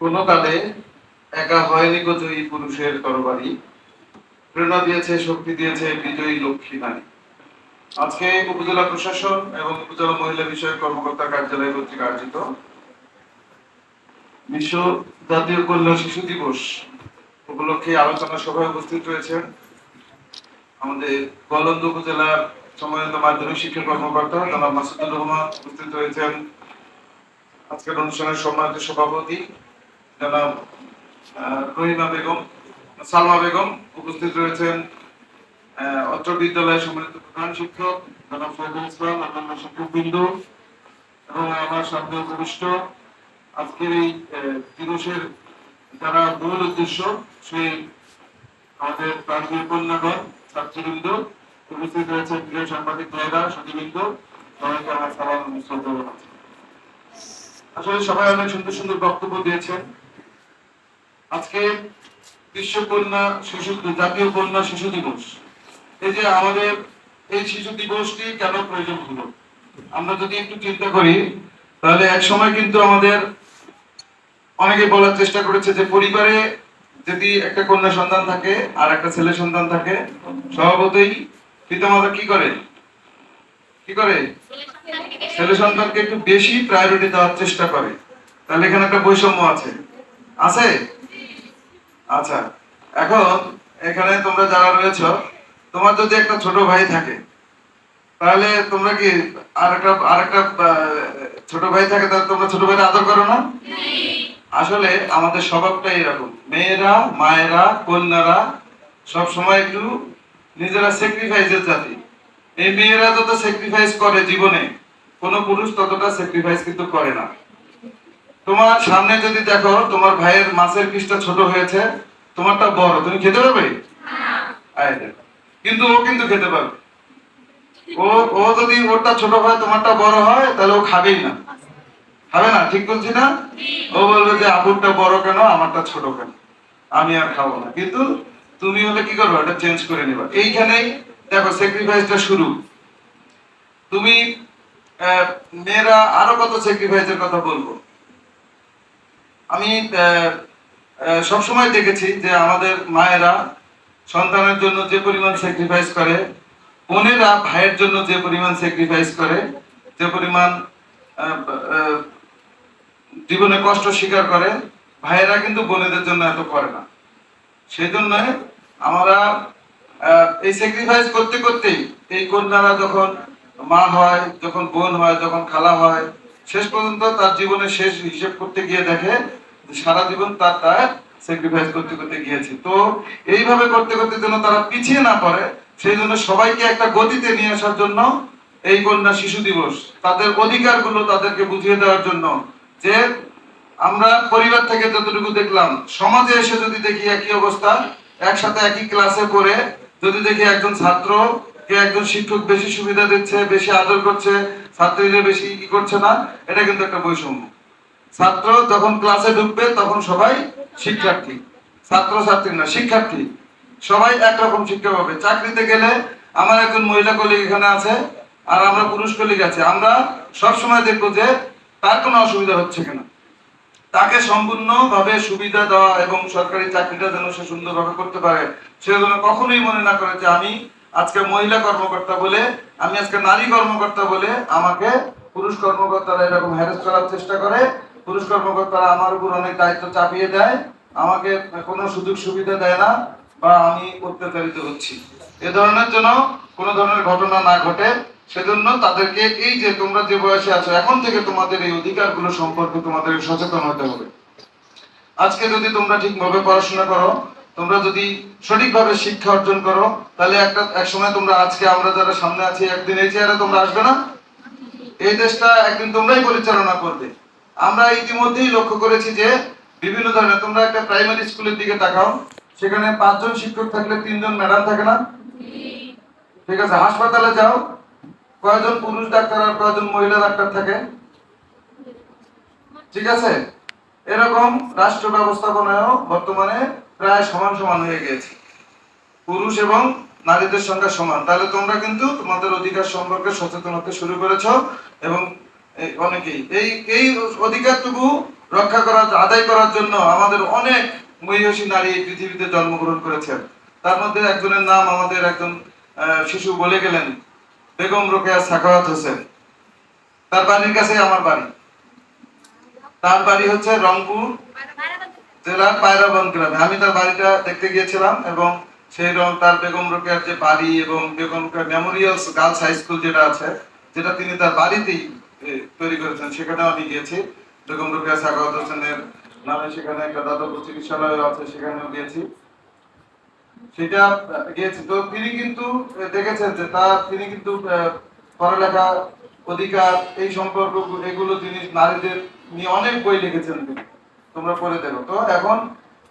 কোনো কালে একা হয়নি গো পুরুষের তরবারি। প্রেরণা দিয়েছে, শক্তি দিয়েছে বিজয়ী লক্ষ্মী নারী। আজকে উপজেলা প্রশাসন এবং উপজেলা মহিলা বিষয়ক কর্মকর্তা কার্যালয় কর্তৃক আয়োজিত বিশ্ব জাতীয় কল্যাণ শিশু দিবস উপলক্ষে আলোচনা সভায় উপস্থিত রয়েছেন আমাদের গলন্দ উপজেলার সম্মানিত মাধ্যমিক শিক্ষা কর্মকর্তা জনাব মাসুদুর রহমান। উপস্থিত রয়েছেন আজকের অনুষ্ঠানের সম্মানিত সভাপতি জনাব রহিমা বেগম, সালমা বেগম উপস্থিত রয়েছেন। অত্র বিদ্যালয়ের সম্মানিত প্রধান শিক্ষক, জনাব ফজল ইসলাম, অন্যান্য শিক্ষকবৃন্দ, এবং আমার সামনে উপবিষ্ট আজকের এই দিবসের যারা মূল উদ্দেশ্য, সেই আমাদের প্রাণীয় কন্যাগণ, ছাত্রবৃন্দ, উপস্থিত রয়েছেন প্রিয় সাংবাদিক ভাইরা সুদীবৃন্দ সবাইকে আমার সালাম শ্রদ্ধা আসলে সবাই অনেক সুন্দর সুন্দর বক্তব্য দিয়েছেন। আজকে বিশ্ব কন্যা শিশু জাতীয় কন্যা শিশু দিবস। এই যে আমাদের এই শিশু দিবসটি কেন প্রয়োজন হলো? আমরা যদি একটু চিন্তা করি, তাহলে এক সময় কিন্তু আমাদের অনেকে বলার চেষ্টা করেছে যে পরিবারে যদি একটা কন্যা সন্তান থাকে আর একটা ছেলে সন্তান থাকে, স্বভাবতই পিতামাতা কি করে? কি করে? ছেলে সন্তানকে একটু বেশি প্রায়োরিটি দেওয়ার চেষ্টা করে। তাহলে এখানে একটা বৈষম্য আছে। আছে? আচ্ছা এখন এখানে তোমরা যারা রয়েছ, তোমার যদি একটা ছোট ভাই থাকে, তাহলে তোমরা কি আর একটা ছোট ভাই থাকে, তাহলে তোমরা ছোট ভাইকে আদর করো না? আসলে আমাদের স্বভাবটাই এরকম। মেয়েরা, মায়েরা, কন্যারা সব সময় একটু নিজেরা স্যাক্রিফাইসের জাতি। এই মেয়েরা যত স্যাক্রিফাইস করে জীবনে, কোনো পুরুষ ততটা স্যাক্রিফাইস কিন্তু করে না। তোমার সামনে যদি দেখো তোমার ভাইয়ের মাছের পিসটা ছোট হয়েছে তোমারটা বড় তুমি খেতে পারবে? কিন্তু ও কিন্তু খেতে পারবে। ও ও যদি ওরটা ছোট হয় তোমারটা বড় হয় তাহলে ও খাবেই না। খাবে না ঠিক বলছি না? ও বলবে যে আপুরটা বড় কেন আমারটা ছোট কেন? আমি আর খাব না। কিন্তু তুমি হলে কি করবে? এটা চেঞ্জ করে নিবা। এইখানেই দেখো স্যাক্রিফাইসটা শুরু। তুমি মেয়েরা আরও কত স্যাক্রিফাইসের কথা বলব? আমি সবসময় দেখেছি যে আমাদের মায়েরা সন্তানের জন্য যে পরিমাণ স্যাক্রিফাইস করে, বোনেরা ভাইয়ের জন্য যে পরিমাণ স্যাক্রিফাইস করে, যে পরিমাণ জীবনে কষ্ট স্বীকার করে, ভাইয়েরা কিন্তু বোনেদের জন্য এত করে না। সেই জন্য আমরা এই স্যাক্রিফাইস করতে করতেই এই কন্যারা যখন মা হয়, যখন বোন হয়, যখন খালা হয় শেষ পর্যন্ত তার জীবনের শেষ হিসেব করতে গিয়ে দেখে সারা জীবন তার তার স্যাক্রিফাইস করতে করতে গিয়েছে। তো এইভাবে করতে করতে যেন তারা পিছিয়ে না পড়ে, সেই জন্য সবাইকে একটা গতিতে নিয়ে আসার জন্য এই কন্যা শিশু দিবস, তাদের অধিকারগুলো তাদেরকে বুঝিয়ে দেওয়ার জন্য যে আমরা পরিবার থেকে যতটুকু দেখলাম, সমাজে এসে যদি দেখি একই অবস্থা, একসাথে একই ক্লাসে পড়ে, যদি দেখি একজন ছাত্র কে একজন শিক্ষক বেশি সুবিধা দিচ্ছে, বেশি আদর করছে ছাত্রীরা বেশি কি করছে না, এটা কিন্তু একটা বৈষম্য। ছাত্র যখন ক্লাসে ঢুকবে, তখন সবাই শিক্ষার্থী। ছাত্র ছাত্রী না, শিক্ষার্থী। সবাই একরকম শিক্ষা পাবে। চাকরিতে গেলে আমার একজন মহিলা কলিগ এখানে আছে, আর আমরা পুরুষ কলিগ আছে। আমরা সব সময় দেখব যে তার কোনো অসুবিধা হচ্ছে কিনা। তাকে সম্পূর্ণভাবে সুবিধা দেওয়া এবং সরকারি চাকরিটা যেন সে সুন্দরভাবে করতে পারে সে যেন কখনোই মনে না করে যে আমি আজকে মহিলা কর্মকর্তা বলে, আমি আজকে নারী কর্মকর্তা বলে আমাকে পুরুষ কর্মকর্তারা এরকম হ্যারেস করার চেষ্টা করে। পুরুষ কর্মকর্তারা আমার উপর অনেক দায়িত্ব চাপিয়ে দেয়। আমাকে কোনো সুযোগ সুবিধা দেয় না বা আমি অত্যাচারিত হচ্ছি। এ ধরনের জন্য কোনো ধরনের ঘটনা না ঘটে। সেজন্য তাদেরকে এই যে তোমরা যে বয়সে আছো, এখন থেকে তোমাদের এই অধিকারগুলো সম্পর্কে তোমাদের সচেতন হতে হবে। আজকে যদি তোমরা ঠিকভাবে পড়াশোনা করো তোমরা যদি সঠিকভাবে শিক্ষা অর্জন করো, তাহলে একটা, এক সময় তোমরা, আজকে আমরা যারা সামনে আছি, একদিন এই চেয়ারে তোমরা আসবে না? এই দেশটা একদিন তোমরাই পরিচালনা করবে। আমরা ইতিমধ্যেই লক্ষ্য করেছি যে, বিভিন্ন ধরনের, তোমরা একটা প্রাইমারি স্কুলের দিকে তাকাও, সেখানে পাঁচজন শিক্ষক থাকলে তিনজন ম্যাডাম থাকে না? ঠিক আছে, হাসপাতালে যাও, কয়জন পুরুষ ডাক্তার আর কয়জন মহিলা ডাক্তার থাকে? ঠিক আছে? এরকম রাষ্ট্র ব্যবস্থাপনায়ও বর্তমানে প্রায় সমান সমান হয়ে গিয়েছে। পুরুষ এবং নারীদের সংখ্যা সমান। তাহলে তোমরা কিন্তু তোমাদের অধিকার সম্পর্কে সচেতন হতে শুরু করেছ এবং অনেকেই। এই এই অধিকারটুকু রক্ষা করার আদায় করার জন্য আমাদের অনেক মহিষী নারী এই পৃথিবীতে জন্মগ্রহণ করেছেন। তার মধ্যে একজনের নাম আমাদের একজন শিশু বলে গেলেন, বেগম রোকেয়া সাখাওয়াত হোসেন। তার বাড়ির কাছে আমার বাড়ি। তার বাড়ি হচ্ছে রংপুর জেলার পায়রাবন গ্রামে। আমি তার বাড়িটা দেখতে গিয়েছিলাম এবং সেই রং তার বেগম রোকেয়ার যে বাড়ি এবং Begum Rokeya memorial girls high school যেটা আছে, যেটা তিনি তার বাড়িতেই তৈরি করেছেন, সেখানেও আমি গিয়েছি। বেগম রোকেয়া সাগাওয়াত হোসেনের নামে সেখানে একটা দাতব্য চিকিৎসালয় আছে, সেখানেও গিয়েছি। সেটা গিয়েছি। তো তিনি কিন্তু দেখেছেন যে তার, তিনি কিন্তু পড়ালেখা অধিকার এই সম্পর্ক এগুলো তিনি নারীদের নিয়ে অনেক বই লিখেছেন তিনি। তোমরা পড়ে দেখো। তো এখন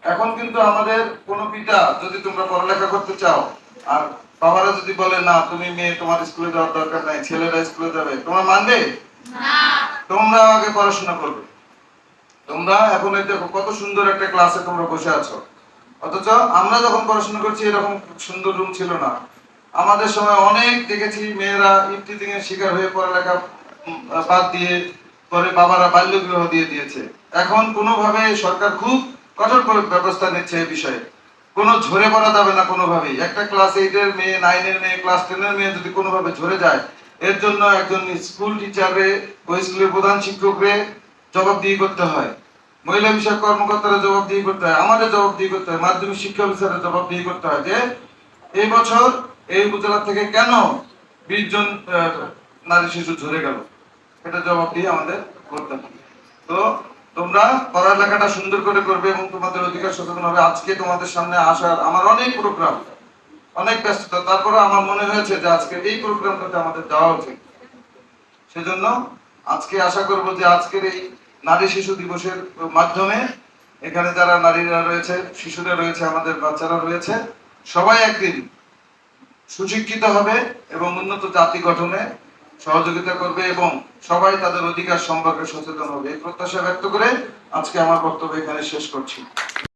এখন কিন্তু আমাদের কোন পিতা যদি তোমরা পড়ালেখা করতে চাও আর বাবারা যদি বলে না তুমি মেয়ে তোমার স্কুলে যাওয়ার দরকার নাই ছেলেরা স্কুলে যাবে তোমরা মানবে? তোমরা আগে পড়াশোনা করবে। তোমরা এখন এই দেখো কত সুন্দর একটা ক্লাসে তোমরা বসে আছো। অথচ আমরা যখন পড়াশোনা করছি এরকম সুন্দর রুম ছিল না। আমাদের সময় অনেক দেখেছি মেয়েরা ইফটিজিং এর শিকার হয়ে পড়ালেখা বাদ দিয়ে পরে বাবারা বাল্য বিবাহ দিয়ে দিয়েছে। এখন কোনোভাবে সরকার খুব কঠোর ব্যবস্থা নিচ্ছে এই বিষয়ে। কোনো ঝরে পড়া যাবে না কোনোভাবেই। একটা ক্লাস এইটের মেয়ে, নাইনের মেয়ে, ক্লাস টেনের মেয়ে যদি কোনোভাবে ঝরে যায়, এর জন্য একজন স্কুল টিচারে ওই স্কুলের প্রধান শিক্ষকরে জবাবদিহি করতে হয়। মহিলা বিষয়ক কর্মকর্তারা জবাবদিহি করতে হয়, আমাদের জবাবদিহি করতে হয়, মাধ্যমিক শিক্ষা অফিসারের জবাবদিহি করতে হয় যে, এই বছর এই উপজেলা থেকে কেন বিশ জন নারী শিশু ঝরে গেল? এটা জবাবদিহি আমাদের করতে হবে। তো তোমরা পড়ালেখাটা সুন্দর করে করবে এবং তোমাদের অধিকার সচেতন হবে। আজকে তোমাদের সামনে আসার আমার অনেক প্রোগ্রাম অনেক ব্যস্ততা। তারপরে আমার মনে হয়েছে যে আজকে এই প্রোগ্রামটাতে আমাদের যাওয়া উচিত। সেজন্য আজকে আশা করব যে আজকের এই নারী শিশু দিবসের মাধ্যমে এখানে যারা নারীরা রয়েছে, শিশুরা রয়েছে, আমাদের বাচ্চারা রয়েছে, সবাই একদিন সুশিক্ষিত হবে এবং উন্নত জাতি গঠনে সহযোগিতা করবে এবং সবাই তাদের অধিকার সম্পর্কে সচেতন হবে। এই প্রত্যাশা ব্যক্ত করে আজকে আমার বক্তব্য এখানে শেষ করছি।